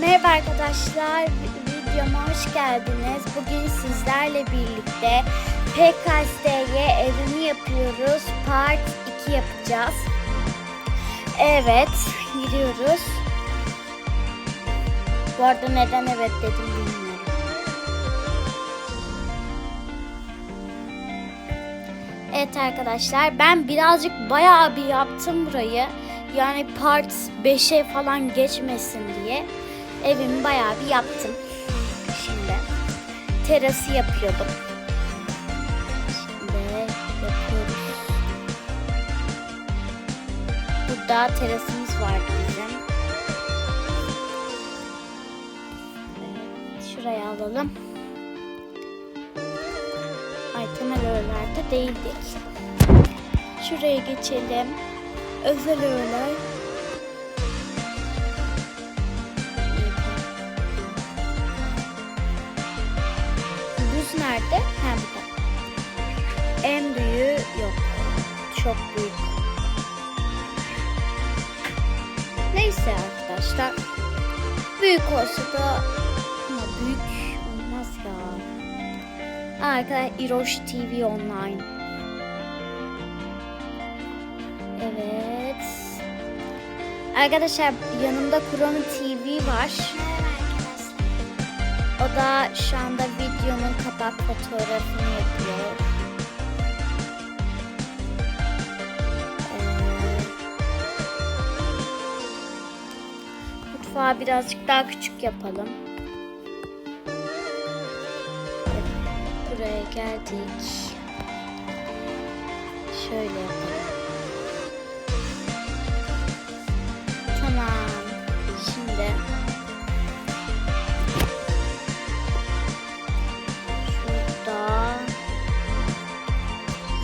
Merhaba arkadaşlar, videoma hoş geldiniz. Bugün sizlerle birlikte PKS'ye evimi yapıyoruz. Part 2 yapacağız. Evet, giriyoruz. Bu arada neden evet dedim bilmiyorum. Evet arkadaşlar, ben birazcık bayağı bir yaptım burayı. Yani part 5'e falan geçmesin diye evimi bayağı bir yaptım. Şimdi terası yapıyordum. Şimdi. Burada terasımız vardı bizim. Evet, şuraya alalım. Ay temel öğelerde değildik. Şuraya geçelim. Özel öğeler. Buz nerede? Ha burada. En büyüğü yok. Çok büyük. Neyse arkadaşlar. Büyük olsa da ama büyük olmaz ya. Arkadaşlar Iroş TV Online. Evet. Arkadaşlar yanımda Kur'an'ı TV var. O da şu anda videonun kapak fotoğrafını yapıyor. Ee, mutfağı birazcık daha küçük yapalım. Buraya geldik. Şöyle yapalım.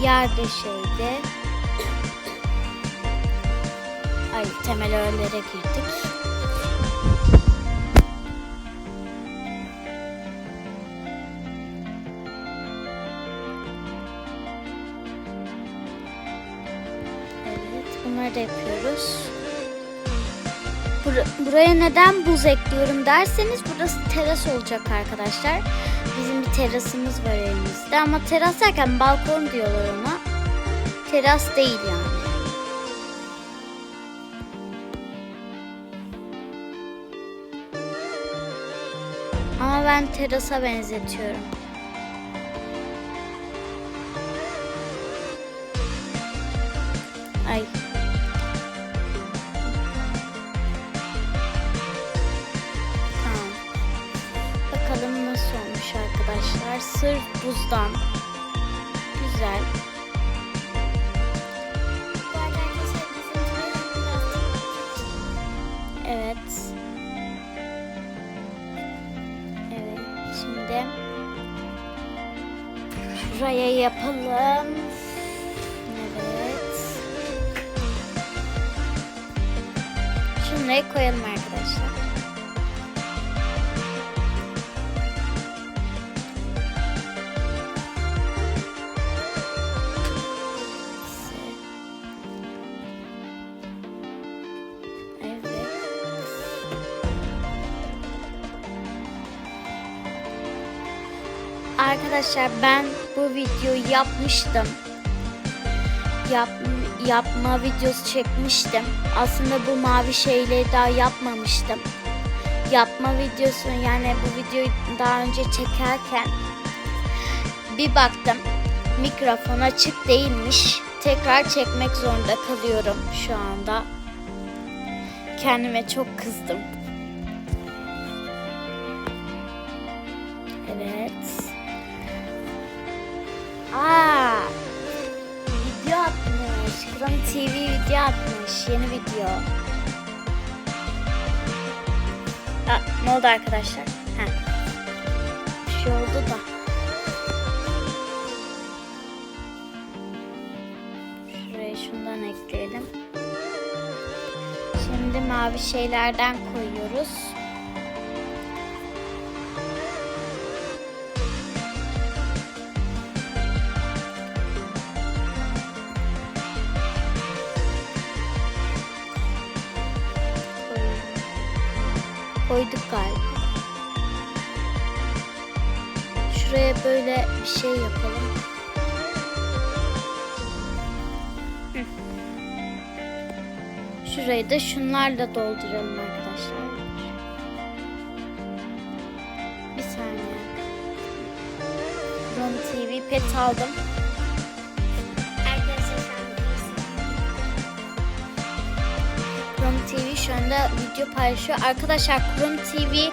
Yerde şeydi. Ay temel öğelere girdik. Evet, bunları da yapıyoruz. Bur- buraya neden buz ekliyorum derseniz burası teras olacak arkadaşlar. Bizim bir terasımız var elimizde ama teras derken balkon diyorlar ona. Teras değil yani. Ama ben terasa benzetiyorum. Sırf buzdan. Güzel. Evet. Evet. Şimdi şuraya yapalım. Evet. Şunları koyalım arkadaşlar. Arkadaşlar ben bu videoyu yapmıştım. Yap, yapma videosu çekmiştim. Aslında bu mavi şeyleri daha yapmamıştım. Yapma videosu yani bu videoyu daha önce çekerken bir baktım mikrofon açık değilmiş. Tekrar çekmek zorunda kalıyorum şu anda. Kendime çok kızdım. Evet. Aa, video atmış. Kram TV video atmış. Yeni video. Aa, ne oldu arkadaşlar? Heh. Bir şey oldu da. Şuraya şundan ekleyelim. Şimdi mavi şeylerden koyuyoruz. Şuraya böyle bir şey yapalım. Şurayı da şunlarla dolduralım arkadaşlar. Bir saniye. Ron TV pet aldım. Chrome TV şu anda video paylaşıyor. Arkadaşlar Chrome TV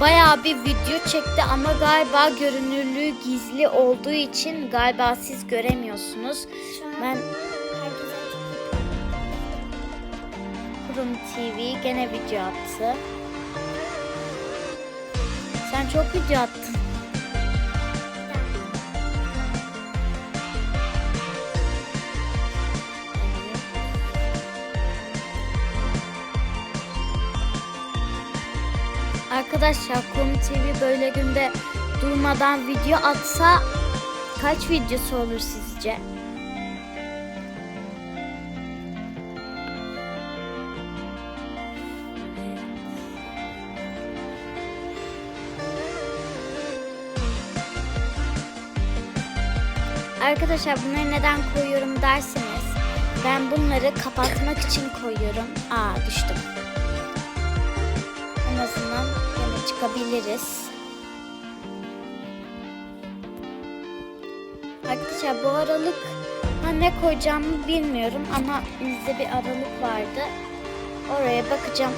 bayağı bir video çekti ama galiba görünürlüğü gizli olduğu için galiba siz göremiyorsunuz. Ben Chrome TV gene video attı. Sen çok video attın. Arkadaşlar Chrome TV böyle günde durmadan video atsa kaç videosu olur sizce? Arkadaşlar bunları neden koyuyorum derseniz ben bunları kapatmak için koyuyorum. Aa düştüm. Çıkabiliriz. Arkadaşlar bu aralık ha, ne koyacağımı bilmiyorum ama bizde bir aralık vardı. Oraya bakacağım.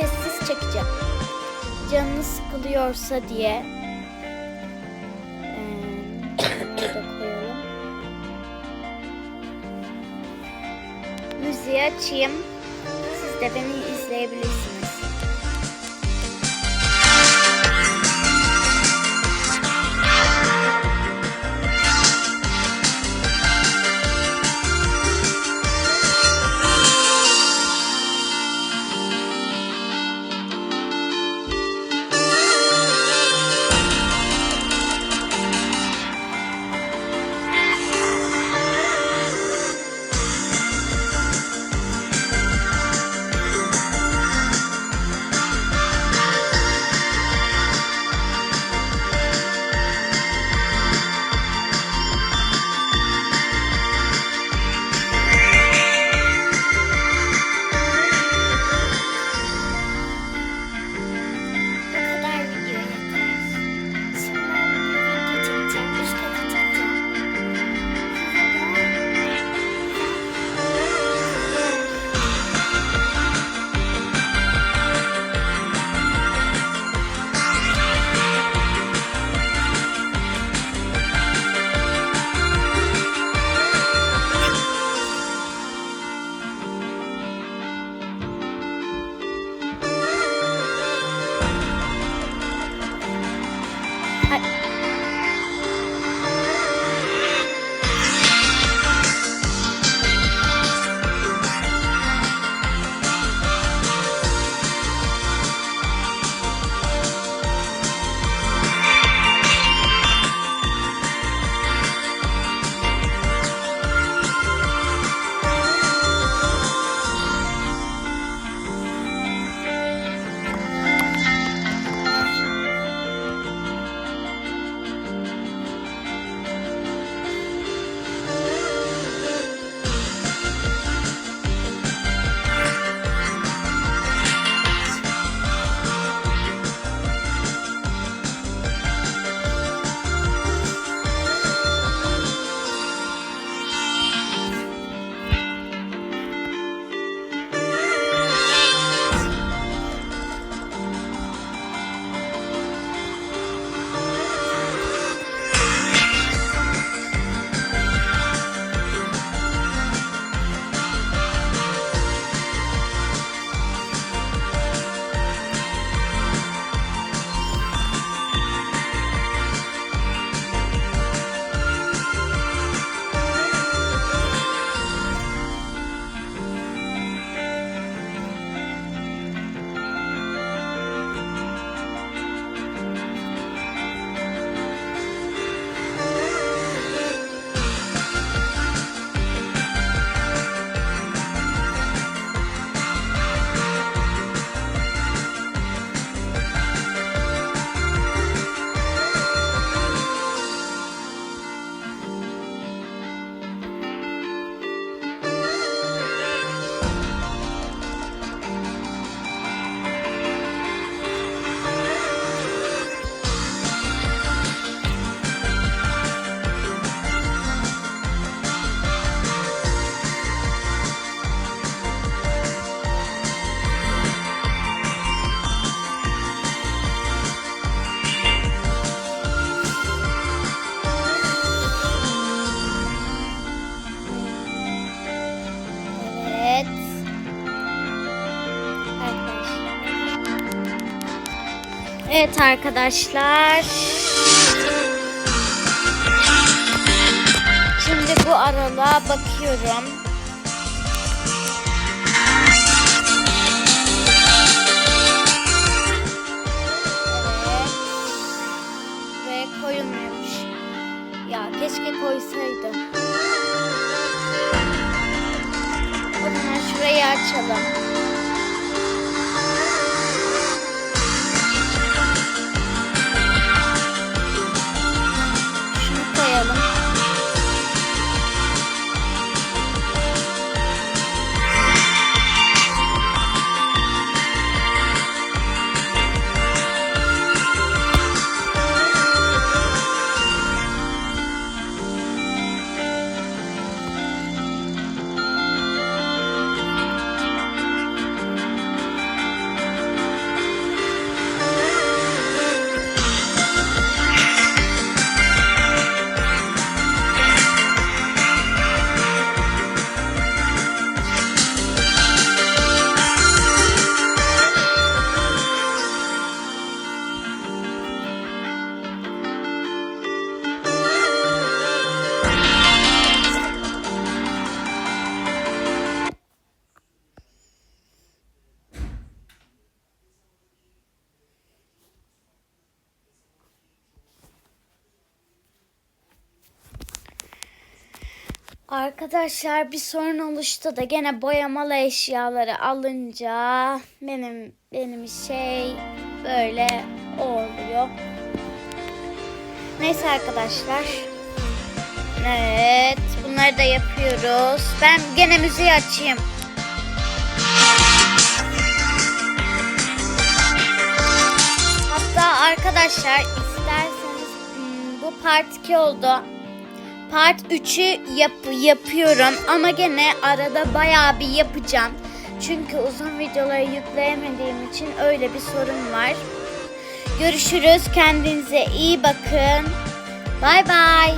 Sessiz çekeceğim. Canınız sıkılıyorsa diye. Ee, koyalım. Müziği açayım. Siz de beni izleyebilirsiniz. Evet arkadaşlar. Şimdi bu aralığa bakıyorum. Evet. Ve koyulmuyormuş. Ya keşke koysaydım. O zaman şurayı açalım. Arkadaşlar bir sorun oluştu da gene boyamalı eşyaları alınca benim benim şey böyle oluyor. Neyse arkadaşlar. Evet bunları da yapıyoruz. Ben gene müziği açayım. Hatta arkadaşlar isterseniz hmm, bu part 2 oldu. Part 3'ü yap yapıyorum ama gene arada bayağı bir yapacağım. Çünkü uzun videoları yükleyemediğim için öyle bir sorun var. Görüşürüz. Kendinize iyi bakın. Bay bay.